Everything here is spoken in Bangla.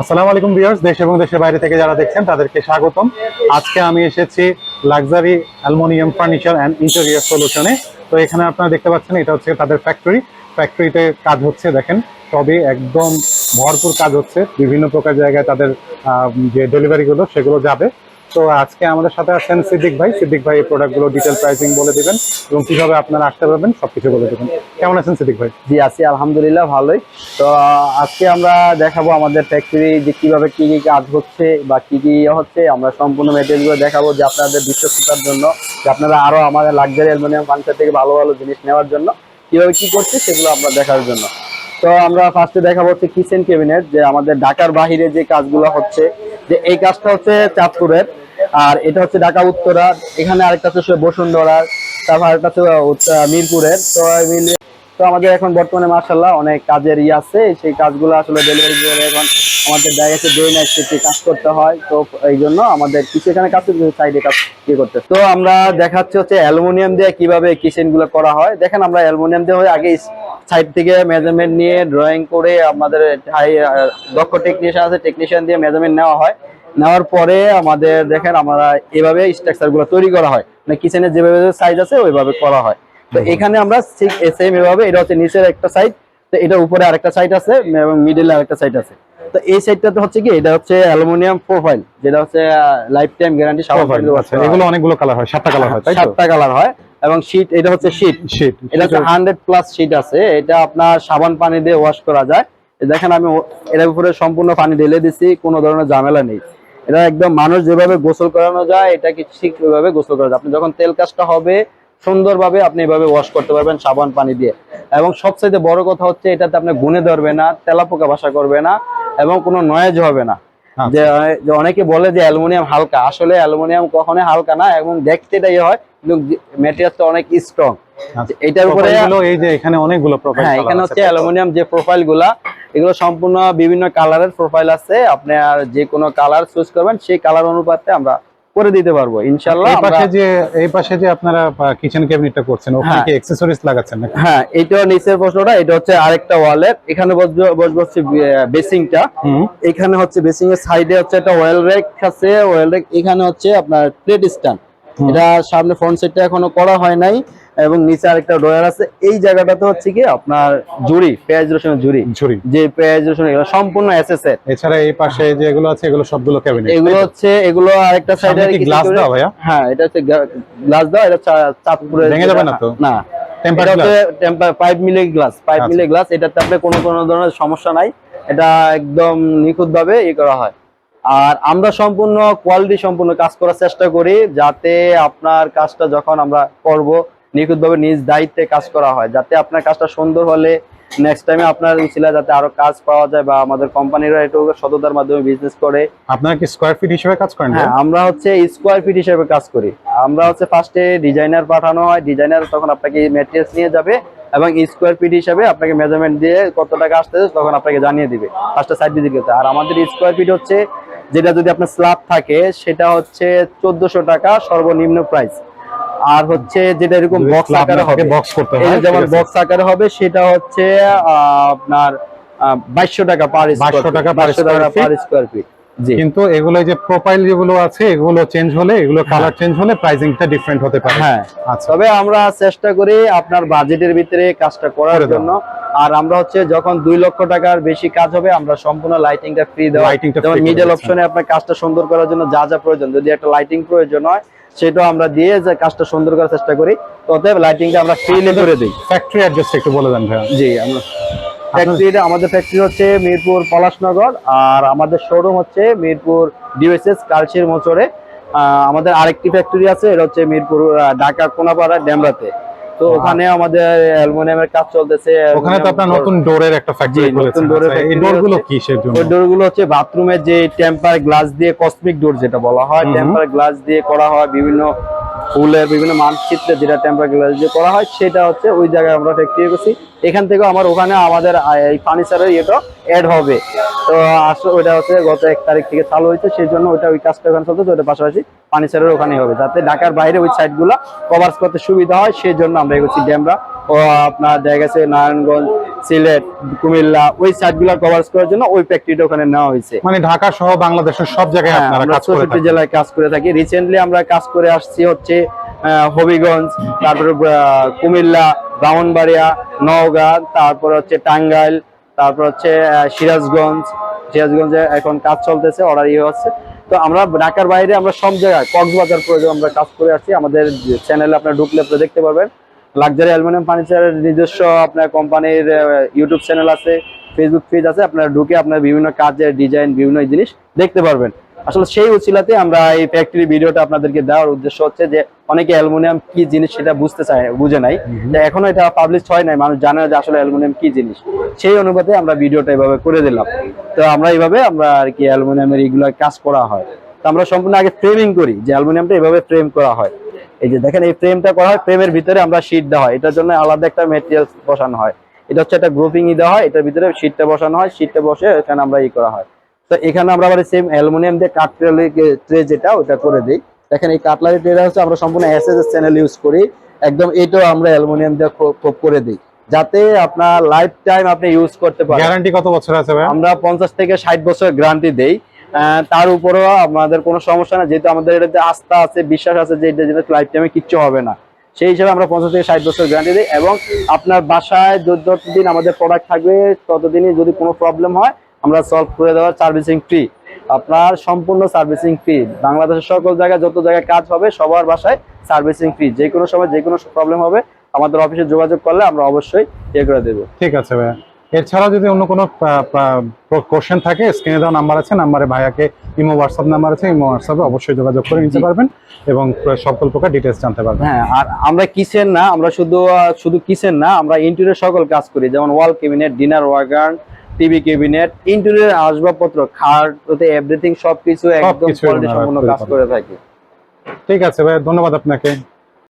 আসসালামু আলাইকুম ভিউয়ার্স, দেশ এবং দেশের বাইরে থেকে যারা দেখছেন, তাদেরকে স্বাগতম। আজকে আমি এসেছি luxury aluminium furniture and interior সলিউশনে তো এখানে আপনারা দেখতে পাচ্ছেন, এটা হচ্ছে তাদের ফ্যাক্টরি ফ্যাক্টরিতে কাজ হচ্ছে, দেখেন তবে একদম ভরপুর কাজ হচ্ছে। বিভিন্ন প্রকার জায়গায় তাদের যে ডেলিভারিগুলো সেগুলো যাবে। তো আজকে আমাদের সাথে আছেন সিদ্দিক ভাই। সিদ্দিক ভাই এই প্রোডাক্টগুলো ডিটেল প্রাইসিং বলে দিবেন এবং কীভাবে আপনারা আসতে পারবেন সবকিছু বলে দেবেন। কেমন আছেন সিদ্দিক ভাই? জি, আছি আলহামদুলিল্লাহ, ভালোই। তো আজকে আমরা দেখাবো আমাদের ফ্যাক্টরি যে কীভাবে কি কি কাজ হচ্ছে বা কি কি ইয়ে হচ্ছে। আমরা সম্পূর্ণ মেটেরিয়ালগুলো দেখাবো যে আপনাদের বিশ্বস্ততার জন্য, যে আপনারা আরও আমাদের লাক্সারি অ্যালুমিনিয়াম ফার্নিচার থেকে ভালো ভালো জিনিস নেওয়ার জন্য কীভাবে কি করছে সেগুলো আমরা দেখার জন্য। তো আমরা ফার্স্টে দেখাবো হচ্ছে কিচেন ক্যাবিনেট যে আমাদের ঢাকার বাহিরে যে কাজগুলো হচ্ছে, যে এই কাজটা হচ্ছে চাঁদপুরের। আর এটা হচ্ছে ঢাকা উত্তরা। এখানে আরেকটা হচ্ছে বসুন্ধরার, তারপর আরেকটা হচ্ছে মিরপুরের। তো তো আমাদের এখন বর্তমানে মার্শাল্লাহ অনেক কাজের ই আছে। সেই কাজগুলো আসলে ডেলিভারি করে এখন আমাদের যাচ্ছে ডে নাইট শিফটে কাজ করতে হয়। তো এই জন্য আমাদের কিছু এখানে কাজ সাইডে কাজ কি করতে তো আমরা দেখাচ্ছি হচ্ছে অ্যালুমিনিয়াম দিয়ে কীভাবে কিচেনগুলো করা হয়। দেখেন আমরা অ্যালুমিনিয়াম দিয়ে আগে সাইড থেকে মেজারমেন্ট নিয়ে ড্রয়িং করে আমাদের হাই দক্ষ টেকনিশিয়ান আছে টেকনিশিয়ান দিয়ে মেজারমেন্ট নেওয়া হয়। নেওয়ার পরে আমাদের দেখেন আমরা এভাবে স্ট্রাকচারগুলো তৈরি করা হয়। মানে কিচেনের যেভাবে সাইজ আছে ওইভাবে করা হয়। তো এখানে আমরা সেম এভাবে এটা হচ্ছে নিচের একটা সাইড তো এটা উপরে আরেকটা সাইড আছে এবং মিডলে আরেকটা সাইড আছে। তো এই সাইডটাতে হচ্ছে কি এটা হচ্ছে অ্যালুমিনিয়াম প্রোফাইল যেটা হচ্ছে লাইফ টাইম গ্যারান্টি এগুলো অনেগুলো কালার হয় সাতটা কালার হয় তাই তো? সাতটা কালার হয় এবং শীট এটা হচ্ছে শীট শীট এটা হচ্ছে হান্ড্রেড প্লাস শীট আছে এটা আপনার সাবান পানি দিয়ে ওয়াশ করা যায়। দেখেন আমি এটার উপরে সম্পূর্ণ পানি ঢেলে দিছি কোনো ধরনের ঝামেলা নেই। এটা একদম মানুষ যেভাবে গোসল করানো যায় এটাকে ঠিক ওইভাবে গোসল করা যায়। আপনি যখন তেল কাজটা হবে সুন্দরভাবে আপনি এভাবে ওয়াশ করতে পারবেন সাবান পানি দিয়ে। এবং সবচাইতে বড় কথা হচ্ছে এটাতে আপনি গুনে ধরবে না তেলাপোকা বাসা করবে না এবং কোনো নয়েজ হবে না। আচ্ছা। যে অনেকে বলে যে অ্যালুমিনিয়াম হালকা। আসলে অ্যালুমিনিয়াম কখনোই হালকা না এবং দেখতে এটাই হয় কিন্তু ম্যাটেরিয়ালটা অনেক স্ট্রং এটার উপরে এই যে এখানে অনেকগুলো প্রোফাইল হ্যাঁ এখানে হচ্ছে অ্যালুমিনিয়াম যে প্রোফাইলগুলা এগুলো সম্পূর্ণ বিভিন্ন কালারের প্রোফাইল আছে। আপনি আর যে কোনো কালার চুজ করবেন সেই কালার অনুপাতে আমরা করে দিতে পারব এই পাশে যে এই পাশে যে আপনারা কিচেন ক্যাবিনেটটা করছেন ওখানে হ্যাঁ। কি অ্যাকসেসরিজ লাগাচ্ছেন নাকি? হ্যাঁ এইটা নিচের প্রশ্নটা এটা হচ্ছে আরেকটা ওয়ালের এখানে বসবে হচ্ছে বেসিংটা। এখানে হচ্ছে বেসিং এর সাইডে হচ্ছে একটা ওয়েল রেক আছে ওয়েল রেক এখানে হচ্ছে আপনার প্লেট স্ট্যান্ড এটা সামনে ফ্রন্ট সাইডটা এখনও করা হয় নাই। এবং নিচে আরেকটা ড্রয়ার আছে। এই জায়গাটাতে হচ্ছে কি আপনার জুড়ি পেঁয়াজ রসুনের জুড়ি ঝুরি যে পেঁয়াজ রসুন এগুলো সম্পূর্ণ এসএস এর এছাড়া এই পাশে যেগুলো আছে এগুলো সবগুলো ক্যাবিনেট এগুলো হচ্ছে এগুলো আরেকটা সাইডে কি গ্লাস দাও ভাইয়া? হ্যাঁ এটা হচ্ছে গ্লাস দাও এটা চা- চাঁদপুরের ভেঙে যাবে না তো? না। টেম্পার টেম্পার মিলে গ্লাস আচ্ছা। গ্লাস এটাতে আপনি কোনো কোনো ধরনের সমস্যা নাই। এটা একদম নিখুঁত ভাবে ই করা হয়। আর আমরা সম্পূর্ণ কোয়ালিটি সম্পূর্ণ কাজ করার চেষ্টা করি যাতে আপনার কাজটা যখন আমরা করব নিখুঁত ভাবে নিজ দায়িত্বে কাজ করা হয় যাতে আপনার কাজটা সুন্দর হলে নেক্সট টাইমে আপনার ছিল যাতে আরও কাজ পাওয়া যায় বা আমাদের কোম্পানিরা একটু সততার মাধ্যমে বিজনেস করে। আপনারা কি স্কোয়ার ফিট হিসেবে কাজ করেন হ্যাঁ আমরা হচ্ছে স্কোয়ার ফিট হিসেবে কাজ করি। আমরা হচ্ছে ফার্স্টে ডিজাইনার পাঠানো হয় ডিজাইনার তখন আপনাকে ম্যাটেরিয়ালস নিয়ে যাবে এবং স্কোয়ার ফিট হিসেবে আপনাকে মেজারমেন্ট দিয়ে কত টাকা আসতেছে তখন আপনাকে জানিয়ে দিবে ফার্স্টে সাইড ভিজিট করতে আর আমাদের স্কোয়ার ফিট হচ্ছে যেটা যদি আপনার স্ল্যাব থাকে সেটা হচ্ছে চোদ্দশো টাকা সর্বনিম্ন প্রাইস আর হচ্ছে যেটা এরকম বক্স আকারে হবে বক্স করতে হবে যেমন বক্স আকারে হবে সেটা হচ্ছে আহ, আপনার বাইশশো টাকা পার 2200 টাকা পার স্কোয়ার ফিট কিন্তু এগুলো যে প্রোফাইল যেগুলো আছে এগুলো চেঞ্জ হলে এগুলো কালার চেঞ্জ হলে প্রাইসিংটা ডিফারেন্ট হতে পারে। হ্যাঁ। আচ্ছা। তবে আমরা চেষ্টা করি আপনার বাজেটের ভিতরে কাজটা করার জন্য। আর আমরা হচ্ছে যখন দুই লক্ষ টাকার বেশি কাজ হবে আমরা সম্পূর্ণ লাইটিংটা ফ্রি দেওয়া। যেমন মিডল অপশনে আপনার কাজটা সুন্দর করার জন্য যা যা প্রয়োজন যদি একটা লাইটিং প্রয়োজন হয় সেটাও আমরা দিয়ে যে কাজটা সুন্দর করার চেষ্টা করি। অতএব লাইটিংটা আমরা ফ্রিলি করে দিই। ফ্যাক্টরি অ্যাড্রেস একটু বলে দেন ভাইয়া। জি আমরা ফ্যাক্টরিটা আমাদের ফ্যাক্টরি হচ্ছে মিরপুর পলাশনগর আর আমাদের শোরুম হচ্ছে মিরপুর ডিওএসএস কালচির মোচরে আমাদের আরেকটি ফ্যাক্টরি আছে এটা হচ্ছে মিরপুর ঢাকা কোনাপাড়া ড্যামরাতে। তো ওখানে আমাদের অ্যালুমিনিয়ামের কাজ চলতেছে ওখানে তো আপনার নতুন ডোরের একটা ফ্যাক্টরি নতুন এর আচ্ছা, এই factory ডোরগুলো হচ্ছে- কিসের জন্য? ওই ডোরগুলো হচ্ছে বাথরুমের যে টেম্পার গ্লাস দিয়ে কসমিক ডোর যেটা বলা হয়। টেম্পার গ্লাস দিয়ে করা হয় বিভিন্ন ফুলের বিভিন্ন মানচিত্রে যেটা টেম্পার গ্লাস দিয়ে করা হয়, সেটা হচ্ছে ওই জায়গায় আমরা ফ্যাক্টরি করছি। এখান থেকেও আমার ওখানে আমাদের এই ফার্নিচারের ইয়েটা অ্যাড হবে। তো, আসলে ওইটা হচ্ছে গত এক তারিখ থেকে চালু হয়েছে, সেই জন্য ওইটা ওই কাজটা ওখানে চলছে ওইটা পাশাপাশি ফার্নিচারের ওখানেই হবে। যাতে ঢাকার বাইরে ওই সাইডগুলো কভার করতে সুবিধা হয়, সেই জন্য আমরা এগোচ্ছি ড্যামরা। ও আপনার দেখা গেছে নারায়ণগঞ্জ সিলেট কুমিল্লা ওই সাইডগুলো কভার করার জন্য ওই ফ্যাক্টরিটা ওখানে নেওয়া হয়েছে। মানে ঢাকা সহ বাংলাদেশের সব জায়গায় হ্যাঁ, আপনারা কাজ করে থাকেন। জেলায় কাজ করে থাকি। রিসেন্টলি আমরা কাজ করে আসছি হচ্ছে হবিগঞ্জ তারপরে কুমিল্লা ব্রাহ্মণবাড়িয়া নওগাঁ তারপর হচ্ছে টাঙ্গাইল তারপর হচ্ছে সিরাজগঞ্জ। সিরাজগঞ্জে এখন কাজ চলতেছে অর্ডার ইয়ে হচ্ছে। তো আমরা ঢাকার বাইরে আমরা সব জায়গায় কক্সবাজার পর্যন্ত আমরা কাজ করে আসছি। আমাদের চ্যানেলে আপনার ঢুকলে আপনি দেখতে পারবেন। লাক্সারি অ্যালুমিনিয়াম ফার্নিচারের নিজস্ব আপনার কোম্পানির ইউটিউব চ্যানেল আছে ফেসবুক পেজ আছে আপনারা ঢুকে আপনার বিভিন্ন কাজের ডিজাইন বিভিন্ন জিনিস দেখতে পারবেন। আসলে সেই উচিলাতে আমরা এই ফ্যাক্টরি ভিডিওটা আপনাদেরকে দেওয়ার উদ্দেশ্য হচ্ছে যে অনেকে অ্যালুমিনিয়াম কি জিনিস সেটা বুঝতে চায় বুঝে নাই। যে এখনও এটা পাবলিশ হয় নাই মানুষ জানে যে আসলে অ্যালুমিনিয়াম কি জিনিস। সেই অনুপাতে আমরা ভিডিওটা এভাবে করে দিলাম। তো আমরা এইভাবে আমরা আর কি অ্যালুমিনিয়ামের এইগুলো কাজ করা হয়। তো আমরা সম্পূর্ণ আগে ফ্রেমিং করি যে অ্যালুমিনিয়ামটা এভাবে ফ্রেম করা হয়। এই যে দেখেন এই ফ্রেমটা করা হয় ফ্রেমের ভিতরে আমরা শীট দেওয়া হয়। এটার জন্য আলাদা একটা মেটেরিয়াল বসানো হয়। এটা হচ্ছে একটা গ্রুপিং ই দেওয়া হয় এটার ভিতরে শীটটা বসানো হয় শীটটা বসে এখানে আমরা ই করা হয়। তো এখানে আমরা আবার সেম অ্যালুমিনিয়াম দিয়ে কাটলারি ট্রে যেটা ওটা করে দিই। দেখেন এই কাটলারি ট্রেটা হচ্ছে আমরা সম্পূর্ণ এসএস চ্যানেল ইউজ করি। একদম এটাও আমরা অ্যালুমিনিয়াম দিয়ে খোপ- করে দিই। যাতে আপনার লাইফ টাইম আপনি ইউজ করতে পারেন। গ্যারান্টি কত বছর আছে ভাই আমরা পঞ্চাশ থেকে ষাট বছর গ্যারান্টি দেই। তার উপরেও আমাদের কোনো সমস্যা না, যেহেতু আমাদের এটাতে আস্থা আছে, বিশ্বাস আছে যে এটা যেটা লাইফ টাইমে কিচ্ছু হবে না। সেই হিসাবে আমরা পঞ্চাশ থেকে ষাট বছর গ্যারান্টি দিই এবং আপনার বাসায় যত- যতদিন আমাদের প্রোডাক্ট থাকবে, ততদিনই যদি কোনো প্রবলেম হয়, আমরা সলভ করে দেওয়ার সার্ভিসিং ফ্রি আপনার সম্পূর্ণ সার্ভিসিং ফ্রি বাংলাদেশের সকল জায়গায় যত জায়গায় কাজ হবে, সবার বাসায় সার্ভিসিং ফ্রি যে কোনো সময় যে কোনো প্রবলেম হবে, আমাদের অফিসে যোগাযোগ করলে আমরা অবশ্যই ইয়ে করে দেবো। ঠিক আছে ভাইয়া। এছাড়া যদি অন্য কোনো কোশ্চেন থাকে স্ক্রিনে দেওয়া নাম্বার আছে নাম্বারে ভাইয়াকে ইমো হোয়াটসঅ্যাপ নাম্বার আছে ইমো হোয়াটসঅ্যাপে অবশ্যই যোগাযোগ করে নিতে পারবেন এবং সকল প্রকার ডিটেলস জানতে পারবেন। হ্যাঁ আর আমরা কিচেন না আমরা শুধু শুধু কিচেন না আমরা ইন্টেরিয়র সকল কাজ করি যেমন wall cabinet dinner wagon TV cabinet interior আসবাবপত্র খাট ওতে এভরিথিং সবকিছু একদম কোয়ালিটি সম্পূর্ণ কাজ করে থাকি। ঠিক আছে ভাই ধন্যবাদ আপনাকে।